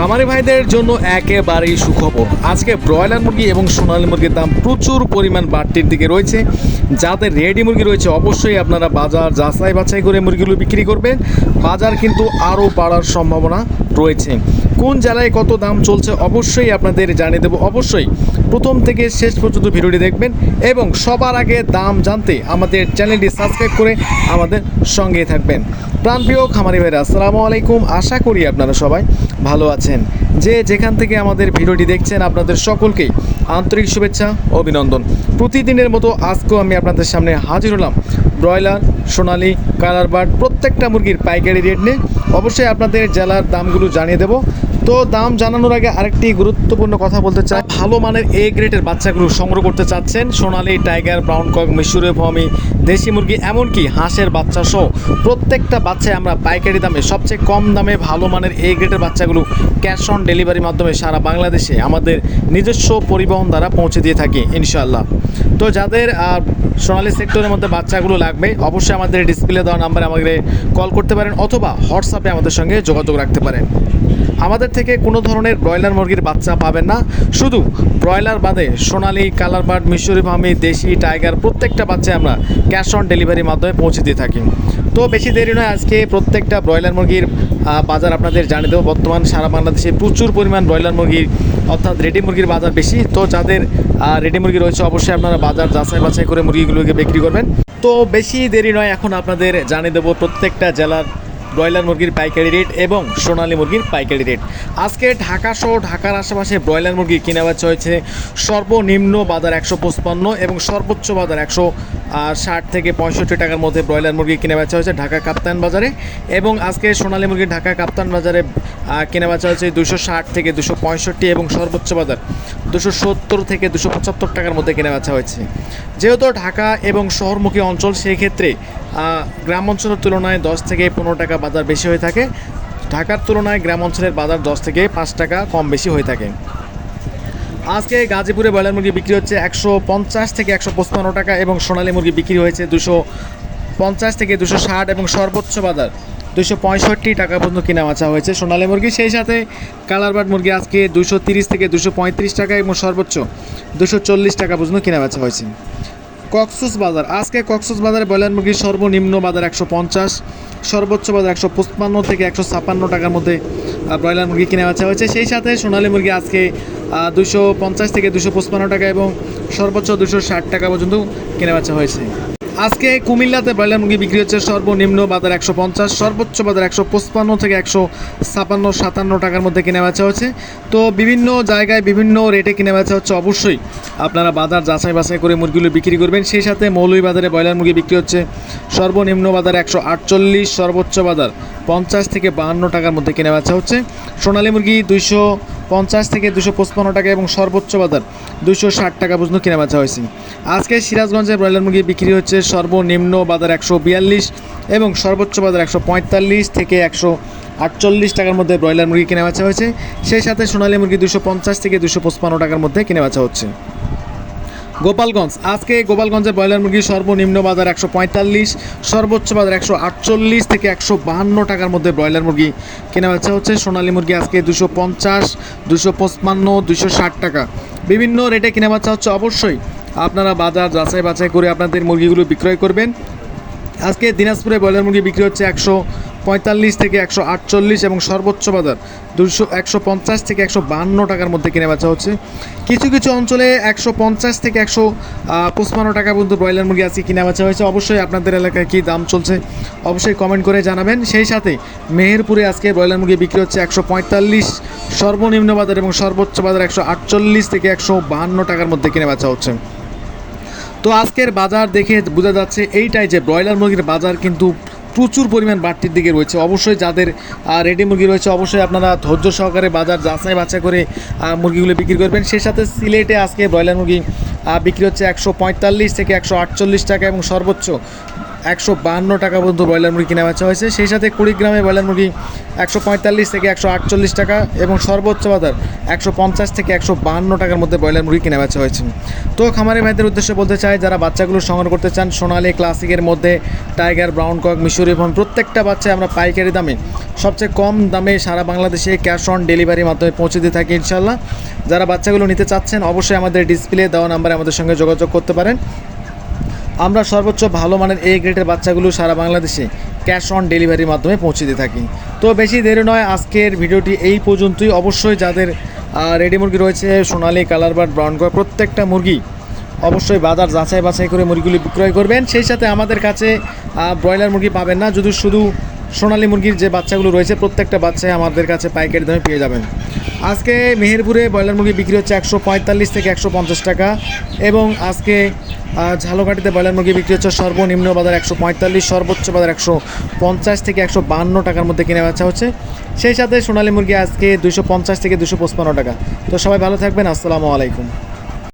খামারি ভাইদের জন্য একেবারেই সুখবর। আজকে ব্রয়লার মুরগি এবং সোনালি মুরগির দাম প্রচুর পরিমাণ বাড়তির দিকে রয়েছে। যাদের রেডি মুরগি রয়েছে, অবশ্যই আপনারা বাজার যাচাই বাছাই করে মুরগিগুলো বিক্রি করবেন। বাজার কিন্তু আরও বাড়ার সম্ভাবনা রয়েছে। কোন জেলায় কত দাম চলছে অবশ্যই আপনাদের জানিয়ে দেবো। অবশ্যই প্রথম থেকে শেষ পর্যন্ত ভিডিওটি দেখবেন এবং সবার আগে দাম জানতে আমাদের চ্যানেলটি সাবস্ক্রাইব করে আমাদের সঙ্গে থাকবেন। প্রাণপ্রিয় খামারি ভাইরা, আসসালামু আলাইকুম। আশা করি আপনারা সবাই ভালো আছেন। যে যেখান থেকে আমাদের ভিডিওটি দেখছেন, আপনাদের সকলকেই আন্তরিক শুভেচ্ছা, অভিনন্দন। প্রতিদিনের মতো আজকেও আমি আপনাদের সামনে হাজির হলাম ব্রয়লার, সোনালি, কালার বার্ড, প্রত্যেকটা মুরগির পাইকারি রেট নিয়ে। অবশ্যই আপনাদের জেলার দামগুলো জানিয়ে দেবো। তো দাম জানানোর আগে আরেকটি গুরুত্বপূর্ণ কথা বলতে চাই। ভালো মানের এ গ্রেডের বাচ্চাগুলো সংগ্রহ করতে চাচ্ছেন সোনালি, টাইগার, ব্রাউন কক মিশরে ভমি, দেশি মুরগি, এমনকি হাঁসের বাচ্চা সহ প্রত্যেকটা বাচ্চায় আমরা পাইকারি দামে, সবচেয়ে কম দামে ভালো মানের এ গ্রেডের বাচ্চাগুলো ক্যাশ অন ডেলিভারির মাধ্যমে সারা বাংলাদেশে আমাদের নিজস্ব পরিবহন দ্বারা পৌঁছে দিয়ে থাকি, ইনশাআল্লাহ। তো যাদের সোনালী সেক্টরের মধ্যে বাচ্চাগুলো লাগবে। অবশ্যই আমাদের ডিসপ্লে দেওয়া নাম্বারে আমাদের কল করতে পারেন অথবা হোয়াটসঅ্যাপে আমাদের সঙ্গে যোগাযোগ রাখতে পারেন। আমাদের থেকে কোনো ধরনের ব্রয়লার মুরগির বাচ্চা পাবেন না। শুধু ব্রয়লার বাদে সোনালি কালার বার্ড মিশরি ভামি দেশি, টাইগার প্রত্যেকটা বাচ্চা আমরা ক্যাশ অন ডেলিভারির মাধ্যমে পৌঁছে দিয়ে থাকি। তো বেশি দেরি নয়, আজকে প্রত্যেকটা ব্রয়লার মুরগির বাজার আপনাদের জানিয়ে দেবো। বর্তমান সারা বাংলাদেশে প্রচুর পরিমাণ ব্রয়লার মুরগির, অর্থাৎ রেডি মুরগির বাজার বেশি। তো যাদের রেডি মুরগি রয়েছে, অবশ্যই আপনারা বাজার যাচাই বাছাই করে মুরগিগুলোকে বিক্রি করবেন। তো বেশি দেরি নয়, এখন আপনাদের জানিয়ে দেবো প্রত্যেকটা জেলার ব্রয়লার মুরগির পাইকারি রেট এবং সোনালী মুরগির পাইকারি রেট। আজকে ঢাকা সহ ঢাকার আশেপাশে ব্রয়লার মুরগি কিনে বেচা হয়েছে। সর্বনিম্ন বাজার একশো পঁচপান্ন এবং সর্বোচ্চ বাজার একশো ষাট থেকে পঁয়ষট্টি টাকার মধ্যে ব্রয়লার মুরগি কিনে বেচা হয়েছে ঢাকা কাপ্তান বাজারে এবং আজকে সোনালী মুরগি ঢাকা কাপ্তান বাজারে কেনা বেচা হয়েছে দুশো ষাট থেকে দুশো পঁয়ষট্টি এবং সর্বোচ্চ বাজার দুশো সত্তর থেকে দুশো পঁচাত্তর টাকার মধ্যে কেনা বেচা হয়েছে। যেহেতু ঢাকা এবং শহরমুখী অঞ্চল সেই ক্ষেত্রে গ্রাম অঞ্চলের তুলনায় দশ থেকে পনেরো টাকা বাজার বেশি হয়ে থাকে। ঢাকার তুলনায় গ্রাম অঞ্চলের বাজার দশ থেকে পাঁচ টাকা কম বেশি হয়ে থাকে। আজকে গাজীপুরে ব্রয়লার মুরগি বিক্রি হচ্ছে একশো পঞ্চাশ থেকে একশো পঁচপান্ন টাকা এবং সোনালী মুরগি বিক্রি হয়েছে দুশো পঞ্চাশ থেকে দুশো ষাট এবং সর্বোচ্চ বাজার দুশো পঁয়ষট্টি টাকা পর্যন্ত কিনা বাঁচা হয়েছে সোনালী মুরগি। সেই সাথে কালার বার্ড মুরগি আজকে দুশো তিরিশ থেকে দুশো পঁয়ত্রিশ টাকা এবং সর্বোচ্চ দুশো চল্লিশ টাকা পর্যন্ত কিনা বেচা হয়েছে। কক্সুস বাজার। আজকে কক্সুস বাজারে ব্রয়লার মুরগির সর্বনিম্ন বাজার একশো পঞ্চাশ। সর্বোচ্চ বাজার একশো পঁচপান্ন থেকে একশো ছাপ্পান্ন টাকার মধ্যে ব্রয়লার মুরগি কিনে বেচা হয়েছে। সেই সাথে সোনালী মুরগি আজকে দুশো পঞ্চাশ থেকে দুশো পঁচপান্ন টাকা এবং সর্বোচ্চ দুশো ষাট টাকা পর্যন্ত কেনা বেচা হয়েছে। আজকে কুমিল্লাতে ব্রয়লার মুরগি বিক্রি হচ্ছে সর্বনিম্ন বাজার একশো পঞ্চাশ, সর্বোচ্চ বাজার একশো পঁচপান্ন থেকে একশো ছাপান্ন, সাতান্ন টাকার মধ্যে কিনে বেচা হচ্ছে তো বিভিন্ন জায়গায় বিভিন্ন রেটে কিনে বেচা হচ্ছে অবশ্যই। আপনারা বাজার যাচাই বাছাই করে মুরগিগুলো বিক্রি করবেন। সেই সাথে মৌলভীবাজারে ব্রয়লার মুরগি বিক্রি হচ্ছে সর্বনিম্ন বাজার একশো আটচল্লিশ, সর্বোচ্চ বাজার পঞ্চাশ থেকে বাহান্ন টাকার মধ্যে কিনে বেচা হচ্ছে। সোনালী মুরগি দুইশো পঞ্চাশ থেকে দুশো পঁচপান্ন টাকা এবং সর্বোচ্চ বাজার দুশো ষাট টাকা পর্যন্ত কেনা বেচা হয়েছে। আজকে সিরাজগঞ্জে ব্রয়লার মুরগি বিক্রি হচ্ছে সর্বনিম্ন বাজার একশো বিয়াল্লিশ এবং সর্বোচ্চ বাজার একশো পঁয়তাল্লিশ থেকে একশো আটচল্লিশ টাকার মধ্যে ব্রয়লার মুরগি কেনা বেচা হয়েছে। সেই সাথে সোনালী মুরগি দুশো পঞ্চাশ থেকে দুশো পঁচপান্ন টাকার মধ্যে কেনা বেচা হচ্ছে। গোপালগঞ্জ। আজকে গোপালগঞ্জের ব্রয়লার মুরগি সর্বনিম্ন বাজার একশো পঁয়তাল্লিশ, সর্বোচ্চ বাজার একশো আটচল্লিশ থেকে একশো বাহান্ন টাকার মধ্যে ব্রয়লার মুরগি কেনা বেচা হচ্ছে। সোনালী মুরগি আজকে দুশো পঞ্চাশ, দুশো পঁচপান্ন, দুশো ষাট টাকা। বিভিন্ন রেটে কেনা বেচা হচ্ছে অবশ্যই। আপনারা বাজার যাচাই বাছাই করে আপনাদের মুরগিগুলো বিক্রয় করবেন। আজকে দিনাজপুরে ব্রয়লার মুরগি বিক্রি হচ্ছে একশো পঁয়তাল্লিশ থেকে একশো আটচল্লিশ এবং সর্বোচ্চ বাজার দুশো একশো পঞ্চাশ থেকে একশো বাহান্ন টাকার মধ্যে কিনে বেচা হচ্ছে। কিছু কিছু অঞ্চলে একশো পঞ্চাশ থেকে একশো পঁচপান্ন টাকা পর্যন্ত ব্রয়লার মুরগি আজকে কিনে বেচা হয়েছে। অবশ্যই আপনাদের এলাকায় কী দাম চলছে অবশ্যই কমেন্ট করে জানাবেন। সেই সাথে মেহেরপুরে আজকে ব্রয়লার মুরগি বিক্রি হচ্ছে একশো পঁয়তাল্লিশ, সর্বনিম্ন বাজার এবং সর্বোচ্চ বাজার একশো আটচল্লিশ থেকে একশো বাহান্ন টাকার মধ্যে কিনে বেচা হচ্ছে। তো আজকের বাজার দেখে বোঝা যাচ্ছে এইটাই যে ব্রয়লার মুরগির বাজার কিন্তু প্রচুর পরিমাণ বাড়তির দিকে রয়েছে। অবশ্যই যাদের রেডি মুরগি রয়েছে, অবশ্যই আপনারা ধৈর্য সহকারে বাজার যাচাই বাছাই করে মুরগিগুলো বিক্রি করবেন। সেই সাথে সিলেটে আজকে ব্রয়লার মুরগি বিক্রি হচ্ছে একশো পঁয়তাল্লিশ থেকে একশো আটচল্লিশ টাকা এবং সর্বোচ্চ একশো বাহান্ন টাকা পর্যন্ত ব্রয়লার মুরগি কিনা বেচা হয়েছে। সেই সাথে কুড়িগ্রামে ব্রয়লার মুরগি একশো পঁয়তাল্লিশ থেকে একশো আটচল্লিশ টাকা এবং সর্বোচ্চ বাজার একশো পঞ্চাশ থেকে একশো বাহান্ন টাকার মধ্যে ব্রয়লার মুরগি কিনা বেচা হয়েছে। তো খামারি ভাইদের উদ্দেশ্যে বলতে চাই, যারা বাচ্চাগুলো সংগ্রহ করতে চান, সোনালি ক্লাসিকের মধ্যে টাইগার, ব্রাউন কক, মিশরি এবং প্রত্যেকটা বাচ্চা আমরা পাইকারি দামে, সবচেয়ে কম দামে সারা বাংলাদেশে ক্যাশ অন ডেলিভারির মাধ্যমে পৌঁছে দিয়ে থাকি ইনশাল্লাহ যারা বাচ্চাগুলো নিতে চাচ্ছেন, অবশ্যই আমাদের ডিসপ্লে দেওয়া নাম্বারে আমাদের সঙ্গে যোগাযোগ করতে পারেন। আমরা সর্বোচ্চ ভালো মানের এই গ্রেডের বাচ্চাগুলো সারা বাংলাদেশে ক্যাশ অন ডেলিভারির মাধ্যমে পৌঁছে দিয়ে থাকি। তো বেশি দেরি নয়, আজকের ভিডিওটি এই পর্যন্তই। অবশ্যই যাদের রেডি মুরগি রয়েছে, সোনালি কালার বার্ড ব্রাউন কর প্রত্যেকটা মুরগি অবশ্যই বাজার যাচাই বাছাই করে মুরগিগুলি বিক্রয় করবেন। সেই সাথে আমাদের কাছে ব্রয়লার মুরগি পাবেন না। যদি শুধু সোনালী মুরগির যে বাচ্চাগুলো রয়েছে, প্রত্যেকটা বাচ্চাই আমাদের কাছে পাইকারি দামে পেয়ে যাবেন। আজকে মেহেরপুরে ব্রয়লার মুরগি বিক্রি হচ্ছে একশো পঁয়তাল্লিশ থেকে একশো পঞ্চাশ টাকা এবং আজকে ঝালকাঠিতে ব্রয়লার মুরগি বিক্রি হচ্ছে সর্বনিম্ন বাজার একশো পঁয়তাল্লিশ, সর্বোচ্চ বাজার একশো পঞ্চাশ থেকে একশো বান্ন টাকার মধ্যে কিনে বেচা হচ্ছে। সেই সাথে সোনালী মুরগি আজকে দুশো পঞ্চাশ থেকে দুশো পঁচপান্ন টাকা। তো সবাই ভালো থাকবেন, আসসালামু আলাইকুম।